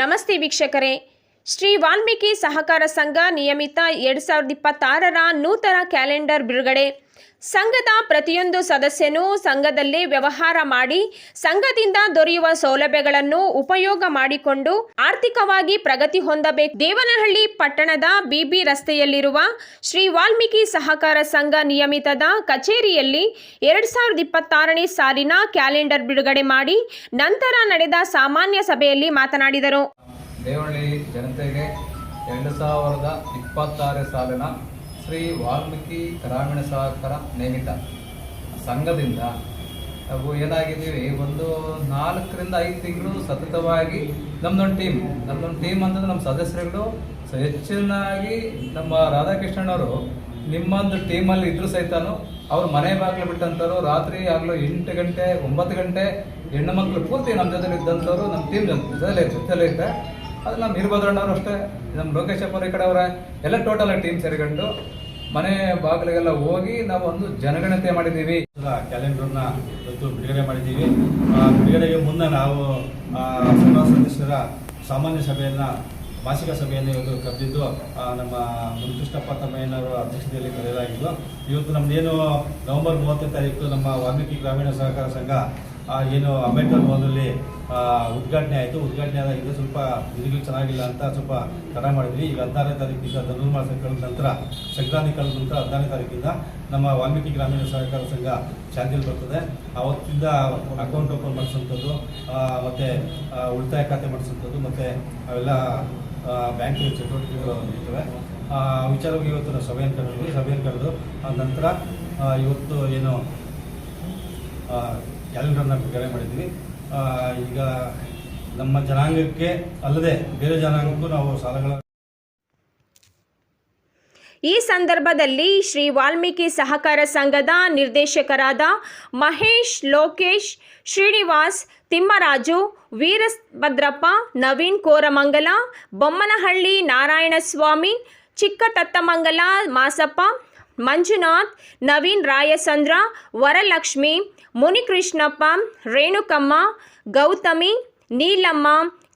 ನಮಸ್ತೆ ವೀಕ್ಷಕರೇ. ಶ್ರೀ ವಾಲ್ಮೀಕಿ ಸಹಕಾರ ಸಂಘ ನಿಯಮಿತ ಎರಡು ಸಾವಿರದ ಇಪ್ಪತ್ತಾರರ ನೂತನ ಕ್ಯಾಲೆಂಡರ್ ಬಿಡುಗಡೆ. ಸಂಘದ ಪ್ರತಿಯೊಂದು ಸದಸ್ಯನೂ ಸಂಘದಲ್ಲಿ ವ್ಯವಹಾರ ಮಾಡಿ ಸಂಘದಿಂದ ದೊರೆಯುವ ಸೌಲಭ್ಯಗಳನ್ನು ಉಪಯೋಗ ಮಾಡಿಕೊಂಡು ಆರ್ಥಿಕವಾಗಿ ಪ್ರಗತಿ ಹೊಂದಬೇಕು. ದೇವನಹಳ್ಳಿ ಪಟ್ಟಣದ ಬಿಬಿ ರಸ್ತೆಯಲ್ಲಿರುವ ಶ್ರೀ ವಾಲ್ಮೀಕಿ ಸಹಕಾರ ಸಂಘ ನಿಯಮಿತದ ಕಚೇರಿಯಲ್ಲಿ ಎರಡ್ ಸಾವಿರದ ಇಪ್ಪತ್ತಾರನೇ ಸಾಲಿನ ಕ್ಯಾಲೆಂಡರ್ ಬಿಡುಗಡೆ ಮಾಡಿ ನಂತರ ನಡೆದ ಸಾಮಾನ್ಯ ಸಭೆಯಲ್ಲಿ ಮಾತನಾಡಿದರು. ಜನತೆಗೆ ಎರಡು ಸಾವಿರದ ಇಪ್ಪತ್ತಾರು ಸಾಲಿನ ಶ್ರೀ ವಾಲ್ಮೀಕಿ ಗ್ರಾಮೀಣ ಸಹಕಾರ ನೇಮಿತ ಸಂಘದಿಂದ ನಾವು ಏನಾಗಿದ್ದೀವಿ, ಒಂದು ನಾಲ್ಕರಿಂದ ಐದು ತಿಂಗಳು ಸತತವಾಗಿ ನಮ್ಮದೊಂದು ಟೀಮ್ ನಮ್ಮದೊಂದು ಟೀಮ್ ಅಂತಂದ್ರೆ ನಮ್ಮ ಸದಸ್ಯರುಗಳು. ಹೆಚ್ಚಿನಾಗಿ ನಮ್ಮ ರಾಧಾಕೃಷ್ಣನವರು ನಿಮ್ಮೊಂದು ಟೀಮಲ್ಲಿ ಇದ್ರು ಸಹಿತನು ಅವ್ರು ಮನೆ ಬಾಗಿಲು ಬಿಟ್ಟಂಥವ್ರು, ರಾತ್ರಿ ಆಗಲೂ ಎಂಟು ಗಂಟೆ, ಒಂಬತ್ತು ಗಂಟೆ ಹೆಣ್ಣು ಮಕ್ಕಳು ಪೂರ್ತಿ ನಮ್ಮ ಜೊತೆ ಇದ್ದಂಥವ್ರು ನಮ್ಮ ಟೀಮ್ ಜೊತೆ ಜೊತೆಲೇ ಇದ್ದೆ ಅದು ನಮ್ಮ ವೀರಭದ್ರಣ್ಣವ್ರು ಅಷ್ಟೇ, ನಮ್ಮ ಲೋಕೇಶಪ್ಪ ಈ ಕಡೆ ಅವರ, ಎಲ್ಲ ಟೋಟಲ್ ಟೀಮ್ ಸೇರಿಕೊಂಡು ಮನೆ ಬಾಗಿಲಿಗೆಲ್ಲ ಹೋಗಿ ನಾವು ಒಂದು ಜನಗಣತಿ ಮಾಡಿದ್ದೀವಿ. ಕ್ಯಾಲೆಂಡರ್ನ ಇವತ್ತು ಬಿಡುಗಡೆ ಮಾಡಿದ್ದೀವಿ. ಬಿಡುಗಡೆಗೆ ಮುನ್ನ ನಾವು ಸಭಾ ಸದಸ್ಯರ ಸಾಮಾನ್ಯ ಸಭೆಯನ್ನು ಮಾಸಿಕ ಸಭೆಯನ್ನು ಇವತ್ತು ಕರೆದಿದ್ದು ನಮ್ಮ ಮುನ್ಕೃಷ್ಣಪ್ಪ ತಮ್ಮಯ್ಯನವರ ಅಧ್ಯಕ್ಷತೆಯಲ್ಲಿ ಕರೆಯಲಾಗಿದ್ದು, ಇವತ್ತು ನಮ್ಮದೇನು ನವೆಂಬರ್ ಮೂವತ್ತನೇ ತಾರೀಕು ನಮ್ಮ ವಾಲ್ಮೀಕಿ ಗ್ರಾಮೀಣ ಸಹಕಾರ ಸಂಘ ಏನು ಅಂಬೇಡ್ಕರ್ ಭವನದಲ್ಲಿ ಉದ್ಘಾಟನೆ ಆಯಿತು. ಉದ್ಘಾಟನೆ ಆದ ಇದು ಸ್ವಲ್ಪ ಇದಕ್ಕೆ ಚೆನ್ನಾಗಿಲ್ಲ ಅಂತ ಸ್ವಲ್ಪ ತಡ ಮಾಡಿದ್ವಿ. ಈಗ ಹದಿನಾರನೇ ತಾರೀಕಿಂದ ಧನುರ್ಮಾಸ ಕಳೆದ ನಂತರ ಸಂಕ್ರಾಂತಿ ಕಳೆದ ನಂತರ ಹದಿನಾರನೇ ತಾರೀಕಿಂದ ನಮ್ಮ ವಾಲ್ಮೀಕಿ ಗ್ರಾಮೀಣ ಸಹಕಾರ ಸಂಘ ಚಾಲ್ತಿಯಲ್ಲಿ ಬರ್ತದೆ. ಅವತ್ತಿಂದ ಅಕೌಂಟ್ ಓಪನ್ ಮಾಡಿಸುವಂಥದ್ದು ಮತ್ತು ಉಳಿತಾಯ ಖಾತೆ ಮಾಡಿಸುವಂಥದ್ದು ಮತ್ತು ಅವೆಲ್ಲ ಬ್ಯಾಂಕ್ ಚಟುವಟಿಕೆಗಳು ಆ, ವಿಚಾರವಾಗಿ ಇವತ್ತು ನಾವು ಸಭೆಯನ್ನು ಕರೆದ್ವಿ ಸಭೆಯನ್ನು ಕರೆದು ಆ ನಂತರ ಇವತ್ತು ಏನು ಕ್ಯಾಲೆಂಡರ್ನ ಬಿಡುಗಡೆ ಮಾಡಿದ್ದೀವಿ. ಈಗ ನಮ್ಮ ಜನಾಂಗಕ್ಕೆ ಅಲ್ಲದೆ ಬೇರೆ ಜನಾಂಗಕ್ಕೂ ನಾವು ಸಾಲಗಳ ಈ ಸಂದರ್ಭದಲ್ಲಿ ಶ್ರೀ ವಾಲ್ಮೀಕಿ ಸಹಕಾರ ಸಂಘದ ನಿರ್ದೇಶಕರಾದ ಮಹೇಶ್, ಲೋಕೇಶ್, ಶ್ರೀನಿವಾಸ್, ತಿಮ್ಮರಾಜು, ವೀರಭದ್ರಪ್ಪ, ನವೀನ್ ಕೋರಮಂಗಲ, ಬೊಮ್ಮನಹಳ್ಳಿ ನಾರಾಯಣಸ್ವಾಮಿ ಚಿಕ್ಕ ತತ್ತಮಂಗಲ ಮಾಸಪ್ಪ ಮಂಜುನಾಥ್, ನವೀನ್ ರಾಯಸಂದ್ರ, ವರಲಕ್ಷ್ಮಿ, ಮುನಿಕೃಷ್ಣಪ್ಪ, ರೇಣುಕಮ್ಮ, ಗೌತಮಿ, ನೀಲಮ್ಮ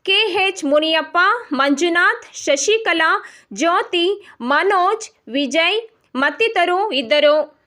ಕೆ ಎಚ್ ಮುನಿಯಪ್ಪ, ಮಂಜುನಾಥ್, ಶಶಿಕಲಾ, ಜ್ಯೋತಿ, ಮನೋಜ್, ವಿಜಯ್ ಮತ್ತಿತರು ಇದ್ದರು.